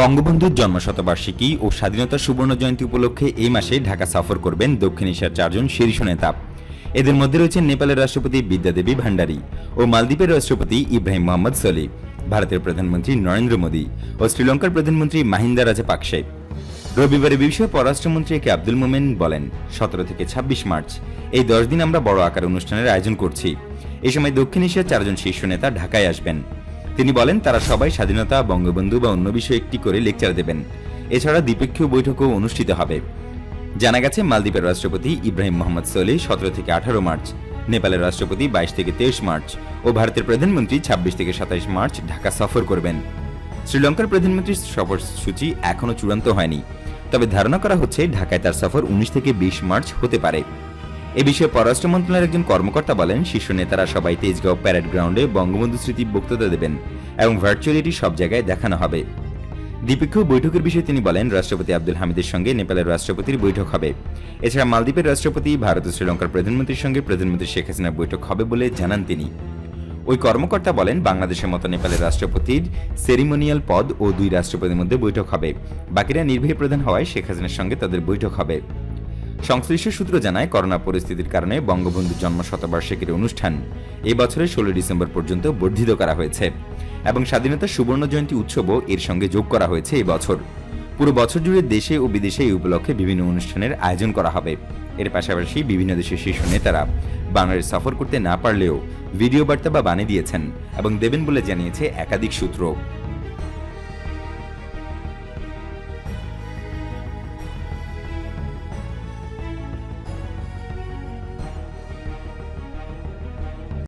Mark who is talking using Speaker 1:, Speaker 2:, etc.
Speaker 1: বঙ্গবন্ধুর জন্মশতবার্ষিকী ও স্বাধীনতা সুবর্ণ জয়ন্তী উপলক্ষে এই মাসে ঢাকা সফর করবেন দক্ষিণ এশিয়ার চারজন শীর্ষ নেতা এদের মধ্যে রয়েছেন নেপালের রাষ্ট্রপতি বিদ্যাদেবী ভান্ডারী ও মালদ্বীপের রাষ্ট্রপতি ইব্রাহিম মোহাম্মদ সলি ভারতের প্রধানমন্ত্রী নরেন্দ্র মোদী ও শ্রীলঙ্কার প্রধানমন্ত্রী মাহিন্দা রাজাপাকসে রবিবারে বিষয়ে পররাষ্ট্রমন্ত্রী একে আব্দুল মোমেন বলেন সতেরো থেকে ২৬ মার্চ এই দশ দিন আমরা বড় আকার অনুষ্ঠানের আয়োজন করছি এ সময় দক্ষিণ এশিয়ার চারজন শীর্ষ নেতা ঢাকায় আসবেন তিনি বলেন তারা সবাই স্বাধীনতা বঙ্গবন্ধু বা অন্য বিষয়ে একটি করে লেকচার দেবেন এছাড়া দ্বিপক্ষীয় বৈঠকও অনুষ্ঠিত হবে জানা গেছে মালদ্বীপের রাষ্ট্রপতি ইব্রাহিম মোহাম্মদ সোলি সতেরো থেকে আঠারো মার্চ নেপালের রাষ্ট্রপতি বাইশ থেকে তেইশ মার্চ ও ভারতের প্রধানমন্ত্রী ছাব্বিশ থেকে সাতাইশ মার্চ ঢাকা সফর করবেন শ্রীলঙ্কার প্রধানমন্ত্রীর সফরসূচি এখনও চূড়ান্ত হয়নি তবে ধারণা করা হচ্ছে ঢাকায় তার সফর উনিশ থেকে বিশ মার্চ হতে পারে এ বিষয়ে পররাষ্ট্র মন্ত্রণালয়ের একজন কর্মকর্তা বলেন শীর্ষ নেতারা সবাই তেজগাঁও প্যারেড গ্রাউন্ডে বঙ্গবন্ধু স্মৃতি বক্তৃতা দেবেন এবং ভার্চুয়ালিটি সব জায়গায় দেখানো হবে দ্বিপক্ষীয় বৈঠকের বিষয়ে তিনি বলেন রাষ্ট্রপতি আব্দুল হামিদের সঙ্গে নেপালের রাষ্ট্রপতির বৈঠক হবে এছাড়া মালদ্বীপের রাষ্ট্রপতি ভারত ও শ্রীলঙ্কার প্রধানমন্ত্রীর সঙ্গে প্রধানমন্ত্রী শেখ হাসিনার বৈঠক হবে বলে জানান তিনি ওই কর্মকর্তা বলেন বাংলাদেশের মতো নেপালের রাষ্ট্রপতির সেরিমোনিয়াল পদ ও দুই রাষ্ট্রপতির মধ্যে বৈঠক হবে বাকিরা নির্বাহী প্রধান হওয়ায় শেখ হাসিনার সঙ্গে তাদের বৈঠক হবে সংশ্লিষ্ট সূত্র জানায় করোনা পরিস্থিতির কারণে বঙ্গবন্ধুর জন্ম শতবার্ষিকীর অনুষ্ঠান এ বছরের ষোলো ডিসেম্বর পর্যন্ত বর্ধিত করা হয়েছে এবং স্বাধীনতা সুবর্ণ জয়ন্তী উৎসবও এর সঙ্গে যোগ করা হয়েছে এই বছর পুরো বছর জুড়ে দেশে ও বিদেশে এই উপলক্ষে বিভিন্ন অনুষ্ঠানের আয়োজন করা হবে এর পাশাপাশি বিভিন্ন দেশের শীর্ষ নেতারা বাংলাদেশ সফর করতে না পারলেও ভিডিও বার্তা বা বানিয়ে দিয়েছেন এবং দেবেন বলে জানিয়েছে একাধিক সূত্র